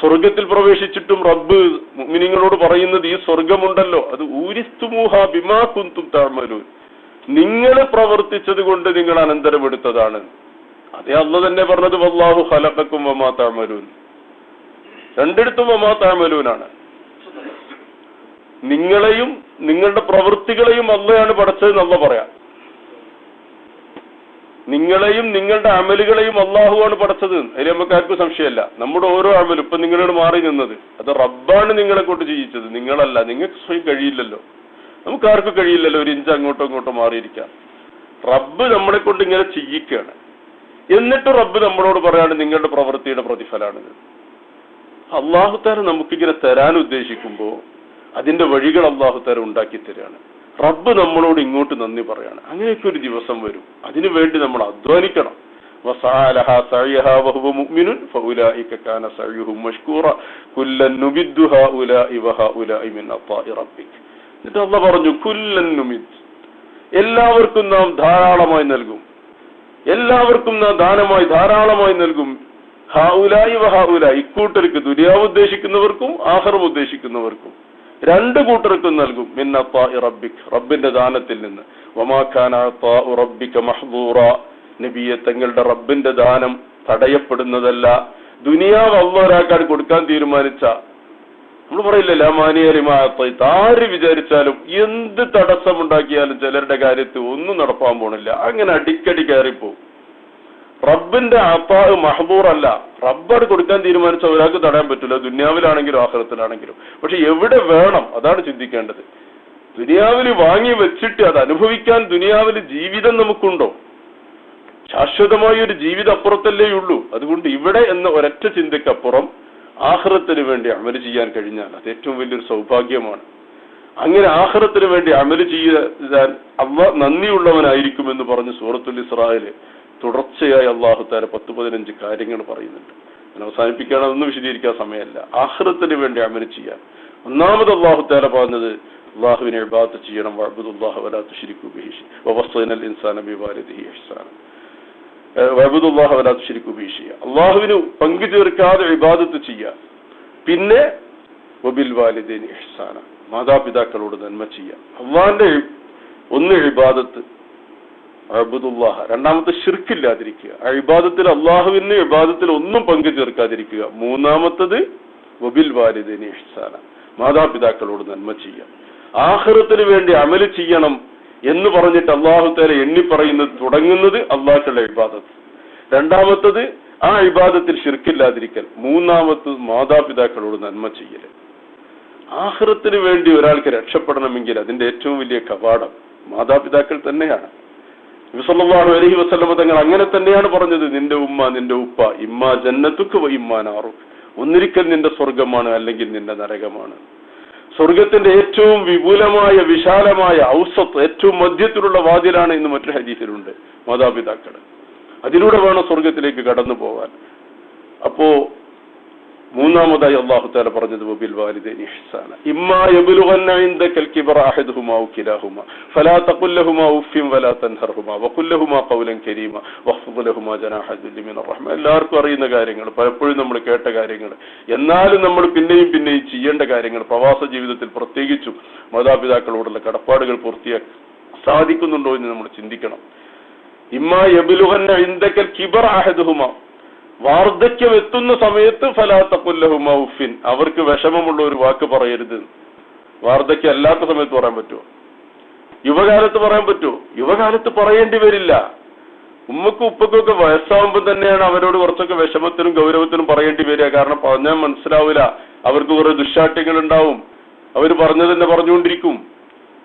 സ്വർഗത്തിൽ പ്രവേശിച്ചിട്ടും റബ്ബ് മുഅ്മിനീങ്ങളോട് പറയുന്നത് ഈ സ്വർഗമുണ്ടല്ലോ അത് ഊരിസ്തുമൂഹ ബിമാ കുന്തും തഅമലൂൻ. നിങ്ങൾ പ്രവർത്തിച്ചത് കൊണ്ട് നിങ്ങൾ അനന്തരമെടുത്തതാണ് അതേ അന്ന് തന്നെ പറഞ്ഞത് വല്ലാഹു ഹലക്കും വമാ താഴ്മലൂൻ രണ്ടിടത്തും വമാ താഴ്മലൂനാണ് നിങ്ങളെയും നിങ്ങളുടെ പ്രവൃത്തികളെയും അല്ലയാണ് പഠിച്ചത് എന്നല്ല പറയാം. നിങ്ങളെയും നിങ്ങളുടെ അമലുകളെയും അള്ളാഹുവാണ് പഠിച്ചത് അതിൽ നമുക്ക് ആർക്കും സംശയമല്ല. നമ്മുടെ ഓരോ അമലും ഇപ്പൊ നിങ്ങളോട് മാറി നിന്നത്. അത് റബ്ബാണ് നിങ്ങളെ കൊണ്ട് ചെയ്യിച്ചത് നിങ്ങളല്ല. നിങ്ങൾക്ക് സ്വയം കഴിയില്ലല്ലോ. നമുക്ക് ആർക്കും കഴിയില്ലല്ലോ ഒരു ഇഞ്ച് അങ്ങോട്ടോ ഇങ്ങോട്ടോ മാറിയിരിക്കാൻ. റബ്ബ് നമ്മളെ കൊണ്ട് ഇങ്ങനെ ചെയ്യിക്കുകയാണ്. എന്നിട്ട് റബ്ബ് നമ്മളോട് പറയാണ് നിങ്ങളുടെ പ്രവൃത്തിയുടെ പ്രതിഫലമാണിത് അള്ളാഹുത്താര നമുക്കിങ്ങനെ തരാൻ ഉദ്ദേശിക്കുമ്പോൾ അതിന്റെ വഴികൾ അള്ളാഹുത്താര ഉണ്ടാക്കി തരികയാണ്. റബ്ബ് നമ്മളോട് ഇങ്ങോട്ട് നന്ദി പറയാണ്. അങ്ങനെയൊക്കെ ഒരു ദിവസം വരും. അതിനു വേണ്ടി നമ്മൾ അധ്വാനിക്കണം. എന്നിട്ട് അല്ല പറഞ്ഞു എല്ലാവർക്കും നാം ധാരാളമായി നൽകും. എല്ലാവർക്കും നാം ദാനമായി ധാരാളമായി നൽകും. ഹാവുലായി വഹാവുല ഇക്കൂട്ടർക്ക് ദുരിയാവ് ഉദ്ദേശിക്കുന്നവർക്കും ആഹ്റം ഉദ്ദേശിക്കുന്നവർക്കും. രണ്ട് കൂട്ടർക്കും നൽകും. മിന്നപ്പ റബ്ബിക്. റബ്ബിന്റെ ദാനത്തിൽ നിന്ന്. റബ്ബിക മഹ്ദൂറ. നബിയെ തങ്ങളുടെ റബ്ബിന്റെ ദാനം തടയപ്പെടുന്നതല്ല. ദുനിയാവ് അള്ള ഒരാൾക്കാർ കൊടുക്കാൻ തീരുമാനിച്ച. നമ്മൾ പറയില്ല ലാമാനിയരിമാത്ത ആര് വിചാരിച്ചാലും എന്ത് തടസ്സമുണ്ടാക്കിയാലും ചിലരുടെ കാര്യത്തിൽ ഒന്നും നടപ്പാൻ പോണില്ല. അങ്ങനെ അടിക്കടി കയറിപ്പോവും. റബ്ബിന്റെ അപ്പാഹ് മഹബൂർ അല്ല റബ്ബാണ് കൊടുക്കാൻ തീരുമാനിച്ച ഒരാൾക്ക് തടയാൻ പറ്റില്ല. ദുന്യാവിലാണെങ്കിലും ആഹ്ലത്തിലാണെങ്കിലും പക്ഷെ എവിടെ വേണം? അതാണ് ചിന്തിക്കേണ്ടത്. ദുനിയാവിൽ വാങ്ങി വെച്ചിട്ട് അത് അനുഭവിക്കാൻ ദുനിയാവിൽ ജീവിതം നമുക്കുണ്ടോ? ശാശ്വതമായ ഒരു ജീവിതം അപ്പുറത്തല്ലേ ഉള്ളൂ. അതുകൊണ്ട് ഇവിടെ എന്ന ഒരൊറ്റ ചിന്തക്കപ്പുറം ആഹ്റത്തിന് വേണ്ടി അമൽ ചെയ്യാൻ കഴിഞ്ഞാൽ അത് ഏറ്റവും വലിയൊരു സൗഭാഗ്യമാണ്. അങ്ങനെ ആഹ്റത്തിന് വേണ്ടി അമൽ ചെയ്യാൻ അവ നന്ദിയുള്ളവനായിരിക്കുമെന്ന് പറഞ്ഞ് സൂറത്തുൽ ഇസ്രായേൽ തുടർച്ചയായി അള്ളാഹു താര പത്ത് പതിനഞ്ച് കാര്യങ്ങൾ പറയുന്നുണ്ട്. ഞാൻ അവസാനിപ്പിക്കാൻ അതൊന്നും വിശദീകരിക്കാൻ സമയമല്ല. ആഹ്റത്തിന് വേണ്ടി അമൽ ചെയ്യാൻ ഒന്നാമത് അള്ളാഹു താര പറഞ്ഞത് അള്ളാഹുവിനെ ഇബാദത്ത് ചെയ്യണം വഅബ്ദുല്ലാഹ വലാ തുശ്രിക്കു ബിഹി വവസ്സൈനൽ ഇൻസാന അള്ളാഹുവിന് പങ്കു ചേർക്കാതെ ഇബാദത്ത് ചെയ്യുക. പിന്നെ വബിൽ വാലിദൈനി ഇഹ്സാന. മാതാപിതാക്കളോട് നന്മ ചെയ്യുക. അള്ളാഹിന്റെ ഒന്ന് ഇബാദത്ത് അബുദുല്ലാഹ. രണ്ടാമത്തെ ഷിർക്കില്ലാതിരിക്കുക അഴിബാദത്തിൽ അള്ളാഹുവിന് ഇബാദത്തിൽ ഒന്നും പങ്കു ചേർക്കാതിരിക്കുക. മൂന്നാമത്തത് വബിൽ വാലിദിന് ഇഹ്സാന. മാതാപിതാക്കളോട് നന്മ ചെയ്യാം ആഹ്റത്തിന് വേണ്ടി അമൽ ചെയ്യണം എന്ന് പറഞ്ഞിട്ട് അള്ളാഹുത്തേല എണ്ണി പറയുന്നത് തുടങ്ങുന്നത് അള്ളാഹുള്ള ഇബാദത്ത്. രണ്ടാമത്തത് ആ ഇബാദത്തിൽ ഷിർക്കില്ലാതിരിക്കൽ മൂന്നാമത്തത് മാതാപിതാക്കളോട് നന്മ ചെയ്യൽ ആഹ്റത്തിന് വേണ്ടി ഒരാൾക്ക് രക്ഷപ്പെടണമെങ്കിൽ അതിന്റെ ഏറ്റവും വലിയ കവാടം മാതാപിതാക്കൾ തന്നെയാണ്. വിസല്ലാഹു അലഹി വസ്ലമ തങ്ങൾ അങ്ങനെ തന്നെയാണ് പറഞ്ഞത് നിന്റെ ഉമ്മ നിന്റെ ഉപ്പ ഇമ്മ ജന്നത്തുക്ക് ഇമ്മാനാറു ഒന്നിരിക്കൽ നിന്റെ സ്വർഗമാണ് അല്ലെങ്കിൽ നിന്റെ നരകമാണ്. സ്വർഗത്തിന്റെ ഏറ്റവും വിപുലമായ വിശാലമായ ഔസത്ത് ഏറ്റവും മധ്യത്തിലുള്ള വാതിലാണ് ഇന്ന് മറ്റൊരു ഹദീസിലുണ്ട്. മാതാപിതാക്കൾ അതിലൂടെ വേണം സ്വർഗത്തിലേക്ക് കടന്നു പോകാൻ അപ്പോ മൂന്നാമതായി അള്ളാഹു താല പറഞ്ഞത് കിലാഹുമാ. ഫലാ വലാ ഖൗലൻ റഹ്മ എല്ലാവർക്കും അറിയുന്ന കാര്യങ്ങൾ പലപ്പോഴും നമ്മൾ കേട്ട കാര്യങ്ങൾ. എന്നാലും നമ്മൾ പിന്നെയും പിന്നെയും ചെയ്യേണ്ട കാര്യങ്ങൾ പ്രവാസ ജീവിതത്തിൽ പ്രത്യേകിച്ചും മാതാപിതാക്കളോടുള്ള കടപ്പാടുകൾ പൂർത്തിയാക്കി സാധിക്കുന്നുണ്ടോ എന്ന് നമ്മൾ ചിന്തിക്കണം. ഇമ്മാ യബ്ലുഗന്ന ഇൻദകൽ കിബറ അഹദുഹുമാ. വാർദ്ധക്യം എത്തുന്ന സമയത്ത് ഫലാത്തക്കുല്ലഹുമ മൗഫിൻ. അവർക്ക് വിഷമമുള്ള ഒരു വാക്ക് പറയരുത്. വാർദ്ധക്യം അല്ലാത്ത സമയത്ത് പറയാൻ പറ്റുമോ? യുവകാലത്ത് പറയാൻ പറ്റുമോ? യുവകാലത്ത് പറയേണ്ടി വരില്ല. ഉമ്മക്കും ഉപ്പക്കും ഒക്കെ വയസ്സാവുമ്പോൾ തന്നെയാണ് അവരോട് കുറച്ചൊക്കെ വിഷമത്തിനും ഗൗരവത്തിനും പറയേണ്ടി വരിക. കാരണം പറഞ്ഞാൽ മനസ്സിലാവില്ല. അവർക്ക് കുറെ ദുശാട്ട്യങ്ങൾ ഉണ്ടാവും അവർ പറഞ്ഞത് തന്നെ പറഞ്ഞുകൊണ്ടിരിക്കും.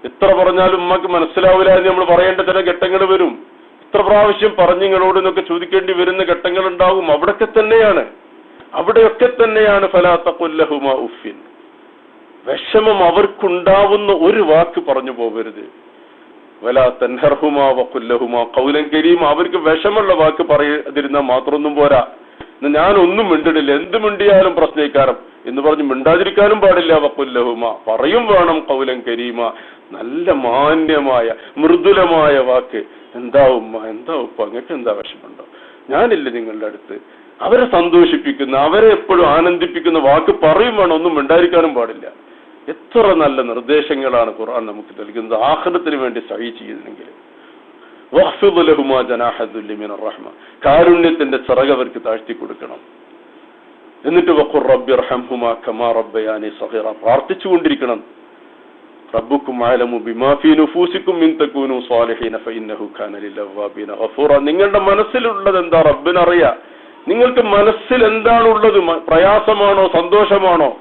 എത്ര പറഞ്ഞാലും ഉമ്മക്ക് മനസ്സിലാവില്ല എന്ന് നമ്മൾ പറയേണ്ട ചില ഘട്ടങ്ങൾ വരും. എത്ര പ്രാവശ്യം പറഞ്ഞു നിങ്ങളോട് എന്നൊക്കെ ചോദിക്കേണ്ടി വരുന്ന ഘട്ടങ്ങൾ ഉണ്ടാകും അവിടൊക്കെ തന്നെയാണ്. അവിടെയൊക്കെ തന്നെയാണ് ഫലാത്ത കൊല്ലഹുമ ഉഫിൻ വിഷമം അവർക്കുണ്ടാവുന്ന ഒരു വാക്ക് പറഞ്ഞു പോകരുത്. വല തൻഹർഹുമ വക്കുല്ലഹുമാ കൗലം കരീം. അവർക്ക് വിഷമുള്ള വാക്ക് പറയാതിരുന്നാൽ മാത്രമൊന്നും പോരാ. ഞാൻ ഒന്നും മിണ്ടിടില്ല. എന്ത് മിണ്ടിയാലും പ്രശ്നക്കാരം എന്ന് പറഞ്ഞ് മിണ്ടാതിരിക്കാനും പാടില്ല. വക്കുല്ലഹുമ പറയും വേണം കൗലം കരീമ. നല്ല മാന്യമായ മൃദുലമായ വാക്ക്. എന്താ ഉമ്മ? എന്താ ഉപ്പ? അങ്ങക്ക് എന്താ വിഷമുണ്ടോ ഞാനില്ല നിങ്ങളുടെ അടുത്ത്. അവരെ സന്തോഷിപ്പിക്കുന്ന അവരെ എപ്പോഴും ആനന്ദിപ്പിക്കുന്ന വാക്ക് പറയും വേണം. ഒന്നും ഉണ്ടായിരിക്കാനും പാടില്ല. എത്ര നല്ല നിർദ്ദേശങ്ങളാണ് ഖുർആൻ നമുക്ക് നൽകുന്നത്. ആഹ്ലത്തിന് വേണ്ടി സഹി ചെയ്യുന്നെങ്കിൽ റഹ്മ. കാരുണ്യത്തിന്റെ ചിറക് അവർക്ക് താഴ്ത്തി കൊടുക്കണം. എന്നിട്ട് വഖുർ റബ്ബി റഹംഹുമാ കമാ റബ്ബയാനി സഹിറ പ്രാർത്ഥിച്ചുകൊണ്ടിരിക്കണം. റബ്ബുക്കും ആലമു ബിമാ ഫീ നുഫൂസിക്കും മിന്തക്കൂനു സ്വാലിഹീന ഫഇന്നഹു കാന ലില്ലവാബീന ഗഫൂറ. നിങ്ങളുടെ മനസ്സിലുള്ളത് എന്താ റബ്ബിനറിയാ? നിങ്ങൾക്ക് മനസ്സിൽ എന്താണുള്ളത്? പ്രയാസമാണോ? സന്തോഷമാണോ?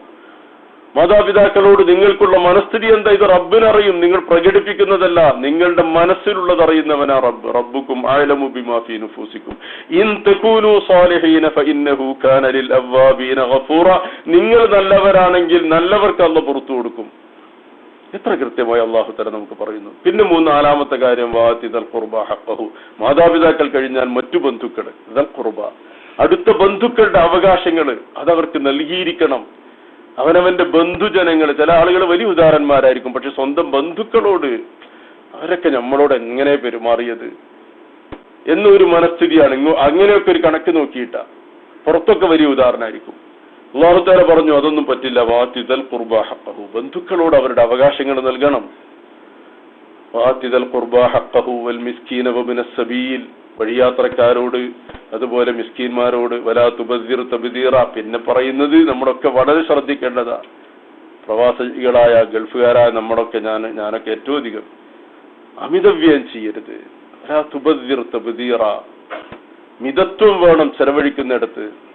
മാതാപിതാക്കളോട് നിങ്ങൾക്കുള്ള മനസ്ഥിതി എന്താ? ഇത് റബ്ബിനറിയും. നിങ്ങൾ പ്രകടിപ്പിക്കുന്നതല്ല നിങ്ങളുടെ മനസ്സിലുള്ളത് അറിയുന്നവനാ റബ്ബ്. റബ്ബുക്കും ആലമു ബിമാ ഫീ നുഫൂസിക്കും. ഇൻ സാലിഹീന ഫഇന്നഹു കാന ലിൽ ഗഫൂറ. നിങ്ങൾ നല്ലവരാണെങ്കിൽ നല്ലവർക്ക് അല്ല പുറത്തു കൊടുക്കും. എത്ര കൃത്യമായി അള്ളാഹു തല നമുക്ക് പറയുന്നു. പിന്നെ മൂന്നാലാമത്തെ കാര്യം വാത്തി ദൽ ഖുർബ ഹക്കഹു മാതാപിതാക്കൾ കഴിഞ്ഞാൽ മറ്റു ബന്ധുക്കൾ ദൽ കുർബ അടുത്ത ബന്ധുക്കളുടെ അവകാശങ്ങൾ അതവർക്ക് നൽകിയിരിക്കണം. അവനവന്റെ ബന്ധുജനങ്ങൾ ചില ആളുകൾ വലിയ ഉദാഹരന്മാരായിരിക്കും പക്ഷെ സ്വന്തം ബന്ധുക്കളോട് അവരൊക്കെ നമ്മളോട് എങ്ങനെ പെരുമാറിയത്? എന്നൊരു മനസ്ഥിതിയാണ്. അങ്ങനെയൊക്കെ ഒരു കണക്ക് നോക്കിയിട്ട. പുറത്തൊക്കെ വലിയ ഉദാഹരണമായിരിക്കും അള്ളാഹുത്താല പറഞ്ഞു അതൊന്നും പറ്റില്ല. വാത്തിതൽ കുർബാഹു ബന്ധുക്കളോട് അവരുടെ അവകാശങ്ങൾ നൽകണം. വാത്തിതൽ ഖുർബ ഹഖഹു വൽ മിസ്കീന സബീൽ. വഴിയാത്രക്കാരോട് അതുപോലെ മിസ്കീന്മാരോട് വലാ തുബീർ തബദീറ. പിന്നെ പറയുന്നത് നമ്മളൊക്കെ വളരെ ശ്രദ്ധിക്കേണ്ടതാ. പ്രവാസികളായ ഗൾഫുകാരായ നമ്മളൊക്കെ ഞാൻ ഞാനൊക്കെ ഏറ്റവും അധികം അമിതവ്യം ചെയ്യരുത്. വലാ തുബീർ തബദീറ. മിതത്വം വേണം ചെലവഴിക്കുന്നിടത്ത്.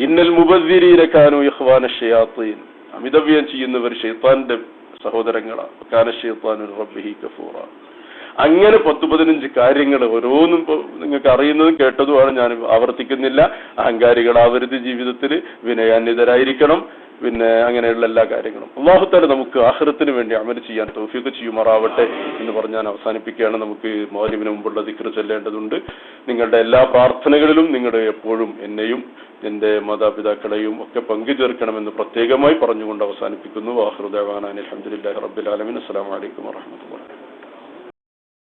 ഇന്നൽ മുബദ്ദിരീന കാനു ഇഖ്വാന ഷയാത്തീൻ. അമിതവ്യം ചെയ്യുന്നവർ ഷെയ്ത്താന്റെ സഹോദരങ്ങളാണ്. റബ്ബിഹി കഫൂറ അങ്ങനെ പത്ത് പതിനഞ്ച് കാര്യങ്ങൾ ഓരോന്നും നിങ്ങൾക്ക് അറിയുന്നതും കേട്ടതുമാണ്. ഞാൻ ആവർത്തിക്കുന്നില്ല. അഹങ്കാരികളാവരുത് ജീവിതത്തിൽ. വിനയാന്വിതരായിരിക്കണം. പിന്നെ അങ്ങനെയുള്ള എല്ലാ കാര്യങ്ങളും. അള്ളാഹുത്താല നമുക്ക് ആഹ്റത്തിന് വേണ്ടി അമൽ ചെയ്യാൻ തൗഫീഖ് ചെയ്യുമാറാവട്ടെ എന്ന് പറഞ്ഞ് ഞാൻ അവസാനിപ്പിക്കുകയാണ്. നമുക്ക് മൗലിമിന് മുമ്പുള്ള ദിക്ർ ചെല്ലേണ്ടതുണ്ട്. നിങ്ങളുടെ എല്ലാ പ്രാർത്ഥനകളിലും നിങ്ങളുടെ എപ്പോഴും എന്നെയും എന്റെ മാതാപിതാക്കളെയും ഒക്കെ പങ്കു ചേർക്കണമെന്ന് പ്രത്യേകമായി പറഞ്ഞുകൊണ്ട് അവസാനിപ്പിക്കുന്നു. വാഹൃദാൻ അലഹമുല്ലാ റബ്ബുലാലമിൻ അസ്സാം വലൈക്കും വാഹമത്തുള്ള